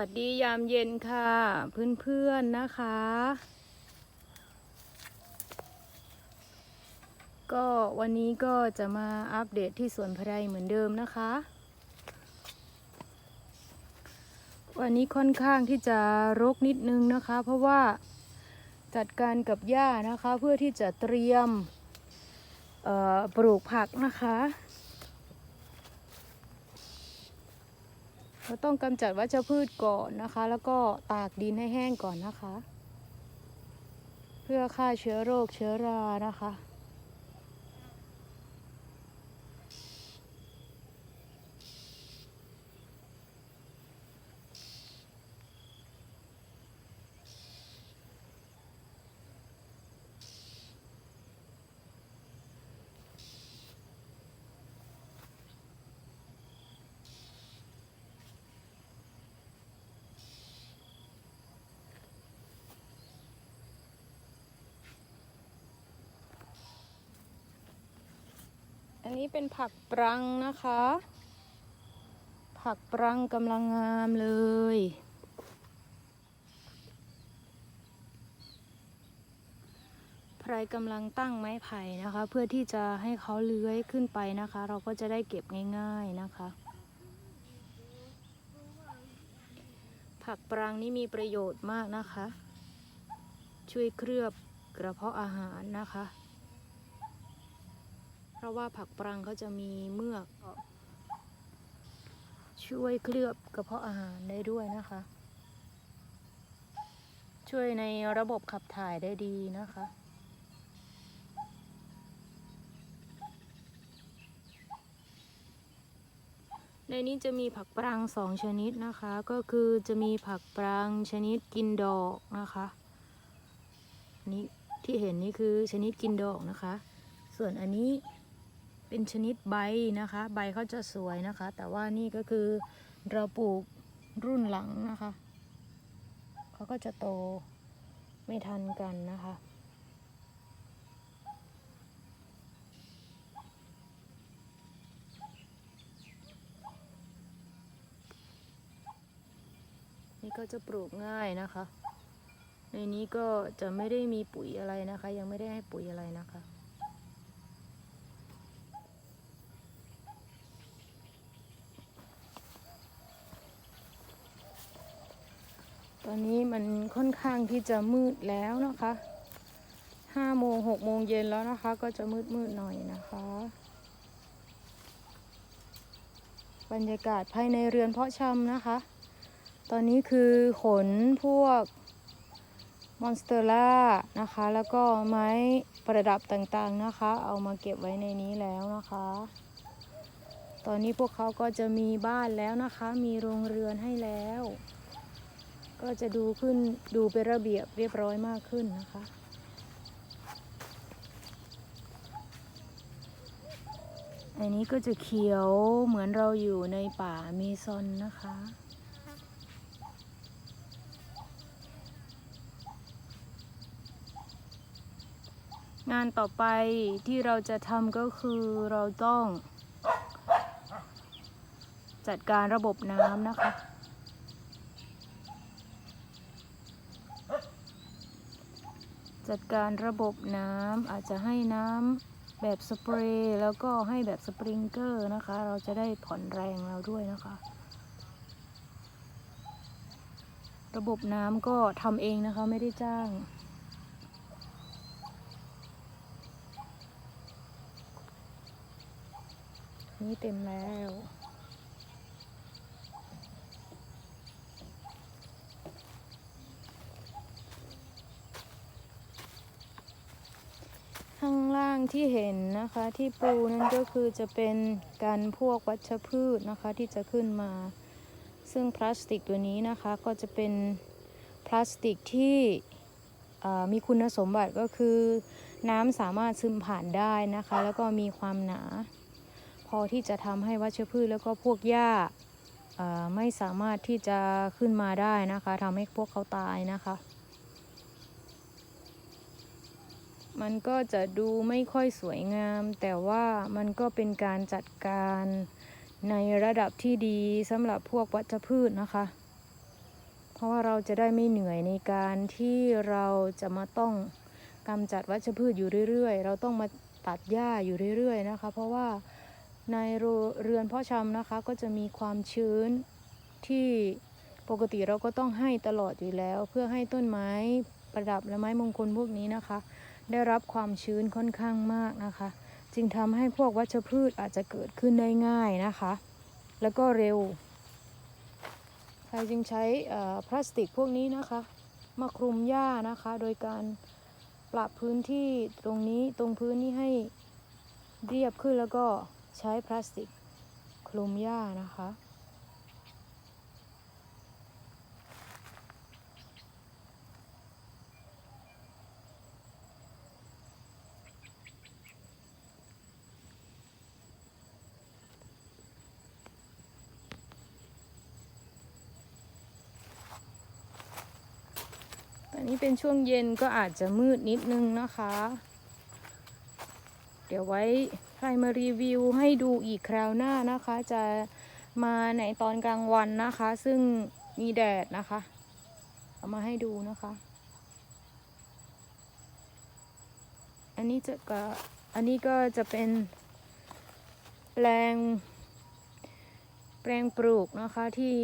วัสดียามเย็นค่ะ เพื่อนๆนะคะ ก็วันนี้ก็จะมาอัปเดตที่สวนพะไดเหมือนเดิมนะคะ วันนี้ค่อนข้างที่จะรกนิดนึงนะคะ เพราะว่าจัดการกับหญ้านะคะ เพื่อที่จะเตรียมปลูกผักนะคะ เราต้องกำจัดวัชพืชก่อนนะคะ แล้วก็ตากดินให้แห้งก่อนนะคะ เพื่อฆ่าเชื้อโรคเชื้อรานะคะ อันนี้เป็นผักปรังนะคะ ผักปรังกำลังงามเลย ไพรกำลังตั้งไม้ไผ่นะคะ เพื่อที่จะให้เขาเลื้อยขึ้นไปนะคะ เราก็จะได้เก็บง่าย ๆนะคะ ผักปรังนี่มีประโยชน์มากนะคะ ช่วยเคลือบกระเพาะอาหารนะคะ ราะว่าผักปรังเขาจะมีเมือก ช่วยเคลือบกระเพาะอาหารได้ด้วยนะคะ ช่วยในระบบขับถ่ายได้ดีนะคะในนี้จะมีผักปรังสองชนิดนะคะ ก็คือจะมีผักปรังชนิดกินดอกนะคะนนี้ที่เห็นนี่คือชนิดกินดอกนะคะ ส่วนอันนี้ เป็นชนิดใบนะคะ ใบเขาจะสวยนะคะ แต่ว่านี่ก็คือเราปลูกรุ่นหลังนะคะเขาก็จะโตไม่ทันกันนะคะนี่ก็จะปลูกง่ายนะคะ ในนี้ก็จะไม่ได้มีปุ๋ยอะไรนะคะ ยังไม่ได้ให้ปุ๋ยอะไรนะคะ ตอนนี้มันค่อนข้างที่จะมืดแล้วนะคะห้าโมงหกโมงเย็นแล้วนะคะ ก็จะมืดมืดหน่อยนะคะ บรรยากาศภายในเรือนเพาะชำนะคะ ตอนนี้คือขนพวกมอนสเตอร่านะคะ แล้วก็ไม้ประดับต่างๆนะคะ เอามาเก็บไว้ในนี้แล้วนะคะ ตอนนี้พวกเขาก็จะมีบ้านแล้วนะคะ มีโรงเรือนให้แล้ว ก็จะดูขึ้นดูเป็นระเบียบเรียบร้อยมากขึ้นนะคะ อันนี้ก็จะเขียวเหมือนเราอยู่ในป่าเมซอนนะคะงานต่อไปที่เราจะทำก็คือเราต้อง จัดการระบบน้ำนะคะ จัดการระบบน้ำอาจจะให้น้ำแบบสเปรย์แล้วก็ให้แบบสปริงเกอร์นะคะ เราจะได้ผ่อนแรงเราด้วยนะคะ ระบบน้ำก็ทำเองนะคะไม่ได้จ้างนี่เต็มแล้ว ข้างล่าง ที่เห็นนะคะที่ปูนั่นก็คือจะเป็นการพวกวัชพืชนะคะที่จะขึ้นมา ซึ่งพลาสติกตัวนี้นะคะก็จะเป็นพลาสติกที่มีคุณสมบัติก็คือ น้ำสามารถซึมผ่านได้นะคะ แล้วก็มีความหนา พอที่จะทำให้วัชพืชแล้วก็พวกหญ้าไม่สามารถที่จะขึ้นมาได้นะคะทำให้พวกเขาตายนะคะ มันก็จะดูไม่ค่อยสวยงาม แต่ว่ามันก็เป็นการจัดการในระดับที่ดีสำหรับพวกวัชพืชนะคะ เพราะว่าเราจะได้ไม่เหนื่อยในการที่เราจะมาต้องกำจัดวัชพืชอยู่เรื่อยๆ เราต้องมาตัดหญ้าอยู่เรื่อยๆนะคะ เพราะว่าในเรือนเพาะชำนะคะก็จะมีความชื้นที่ปกติเราก็ต้องให้ตลอดอยู่แล้ว เพื่อให้ต้นไม้ประดับและไม้มงคลพวกนี้นะคะ ได้รับความชื้นค่อนข้างมากนะคะ จึงทำให้พวกวัชพืชอาจจะเกิดขึ้นได้ง่ายนะคะ แล้วก็เร็วใครจึงใช้พลาสติกพวกนี้นะคะมาคลุมหญ้านะคะ โดยการปรับพื้นที่ตรงนี้ตรงพื้นนี้ให้เรียบขึ้นแล้วก็ใช้พลาสติกคลุมหญ้านะคะ นนี้เป็นช่วงเย็นก็อาจจะมืดนิดนึงนะคะ เดี๋ยวไว้ใครมารีวิวให้ดูอีกคราวหน้านะคะ จะมาในตอนกลางวันนะคะ ซึ่งมีแดดนะคะ เอามาให้ดูนะคะ อันนี้จะก็อันนี้ก็จะเป็นแปลง แปลงปลูกนะคะที่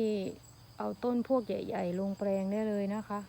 เอาต้นพวกใหญ่ ๆ ลงแปลงได้เลยนะคะ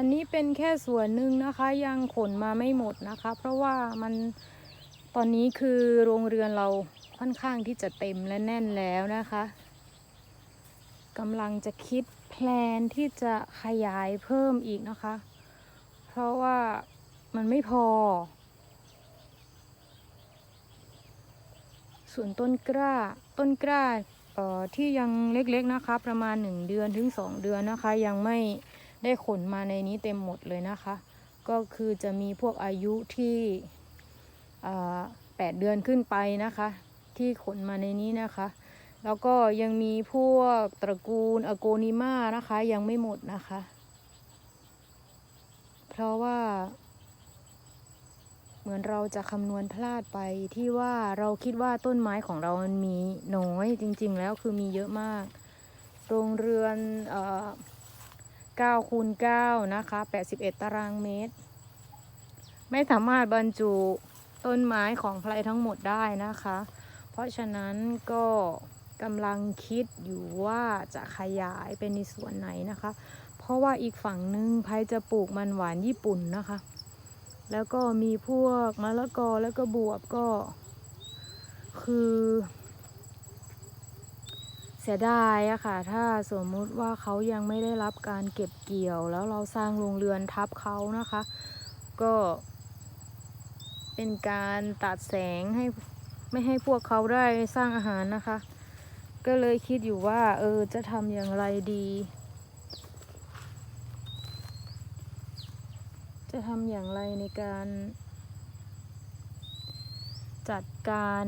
อันนี้เป็นแค่ส่วนหนึ่งนะคะ ยังขนมาไม่หมดนะคะ เพราะว่ามันตอนนี้คือโรงเรือนเราค่อนข้างที่จะเต็มและแน่นแล้วนะคะกำลังจะคิดแพลนที่จะขยายเพิ่มอีกนะคะ เพราะว่ามันไม่พอ ส่วนต้นกล้าต้นกล้าออที่ยังเล็กๆนะคะ ประมาณ 1 เดือนถึง 2 เดือนนะคะ ยังไม่ ได้ขนมาในนี้เต็มหมดเลยนะคะ ก็คือจะมีพวกอายุที่8เดือนขึ้นไปนะคะ ที่ขนมาในนี้นะคะ แล้วก็ยังมีพวกตระกูลอโกนิมานะคะยังไม่หมดนะคะ เพราะว่าเหมือนเราจะคำนวณพลาดไปที่ว่าเราคิดว่าต้นไม้ของเรามันมีน้อยจริงๆแล้วคือมีเยอะมาก โรงเรือนอ 9คูณ9นะคะ81 ตารางเมตร ไม่สามารถบรรจุต้นไม้ของใครทั้งหมดได้นะคะ เพราะฉะนั้นก็กำลังคิดอยู่ว่าจะขยายเป็นในส่วนไหนนะคะ เพราะว่าอีกฝั่งหนึ่งไพจะปลูกมันหวานญี่ปุ่นนะคะ แล้วก็มีพวกมะละกอแล้วก็บวบก็ คือ สียดายอะค่ะ ถ้าสมมุติว่าเขายังไม่ได้รับการเก็บเกี่ยว แล้วเราสร้างโรงเรือนทับเขานะคะ ก็เป็นการตัดแสงให้ไม่ให้พวกเขาได้สร้างอาหารนะคะ ก็เลยคิดอยู่ว่าเออจะทำอย่างไรดี จะทำอย่างไรในการจัดการ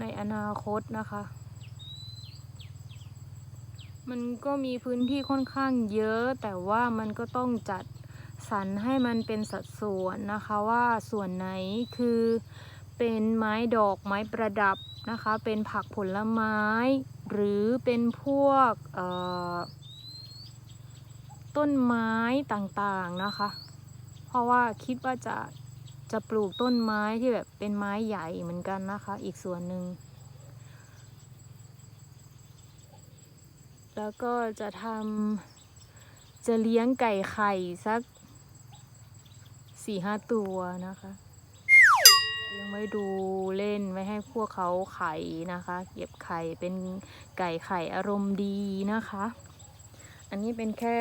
ในอนาคตนะคะ มันก็มีพื้นที่ค่อนข้างเยอะ แต่ว่ามันก็ต้องจัดสรรให้มันเป็นสัดส่วนนะคะว่าส่วนไหนคือเป็นไม้ดอกไม้ประดับนะคะ เป็นผักผลไม้ หรือเป็นพวกต้นไม้ต่างๆนะคะ เพราะว่าคิดว่าจะ จะปลูกต้นไม้ที่แบบเป็นไม้ใหญ่เหมือนกันนะคะ อีกส่วนหนึ่ง แล้วก็จะทำจะเลี้ยงไก่ไข่สักสี่ห้าตัวนะคะเลี้ยงไว้ดูเล่นไว้ให้พวกเขาไข่นะคะ เก็บไข่เป็นไก่ไข่อารมณ์ดีนะคะ อันนี้เป็นแค่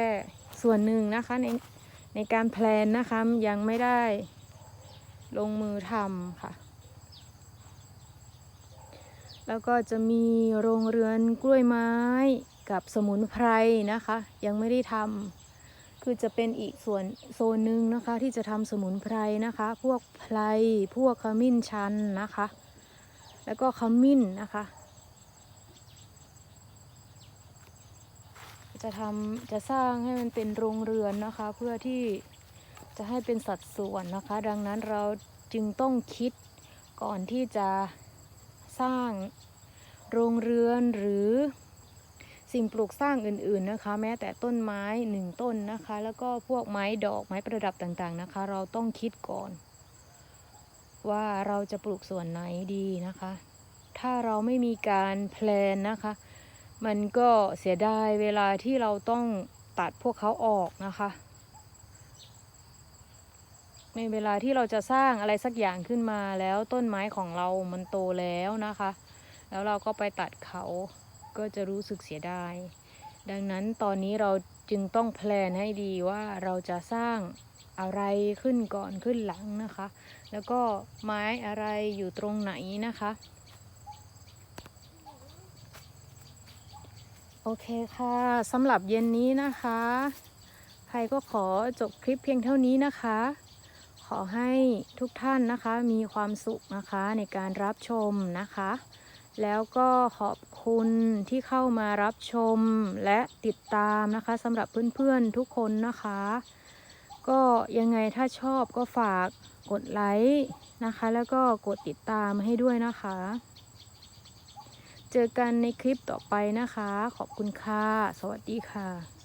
ส่วนหนึ่งนะคะในในการแพลนนะคะยังไม่ได้ ลงมือทำค่ะ แล้วก็จะมีโรงเรือนกล้วยไม้กับสมุนไพรนะคะ ยังไม่ได้ทำคือจะเป็นอีกส่วนโซนหนึ่งนะคะ ที่จะทำสมุนไพรนะคะ พวกไพรพวกขมิ้นชันนะคะ แล้วก็ขมิ้นนะคะจะทำจะสร้างให้มันเป็นโรงเรือนนะคะ เพื่อที่ จะให้เป็นสัดส่วนนะคะ ดังนั้นเราจึงต้องคิดก่อนที่จะสร้างโรงเรือนหรือสิ่งปลูกสร้างอื่นๆนะคะ แม้แต่ต้นไม้หนึ่งต้นนะคะ แล้วก็พวกไม้ดอกไม้ประดับต่างๆนะคะ เราต้องคิดก่อน ว่าเราจะปลูกส่วนไหนดีนะคะ ถ้าเราไม่มีการแพลนนะคะ มันก็เสียดายเวลาที่เราต้องตัดพวกเขาออกนะคะ ในเวลาที่เราจะสร้างอะไรสักอย่างขึ้นมาแล้วต้นไม้ของเรามันโตแล้วนะคะ แล้วเราก็ไปตัดเขาก็จะรู้สึกเสียดาย ดังนั้นตอนนี้เราจึงต้องแพลนให้ดีว่าเราจะสร้างอะไรขึ้นก่อนขึ้นหลังนะคะ แล้วก็ไม้อะไรอยู่ตรงไหนนะคะ โอเคค่ะสำหรับเย็นนี้นะคะใครก็ขอจบคลิปเพียงเท่านี้นะคะ ขอให้ทุกท่านนะคะมีความสุขนะคะในการรับชมนะคะ แล้วก็ขอบคุณที่เข้ามารับชมและติดตามนะคะสำหรับเพื่อนๆทุกคนนะคะ ก็ยังไงถ้าชอบก็ฝากกดไลค์นะคะ แล้วก็กดติดตามให้ด้วยนะคะ เจอกันในคลิปต่อไปนะคะ ขอบคุณค่ะ สวัสดีค่ะ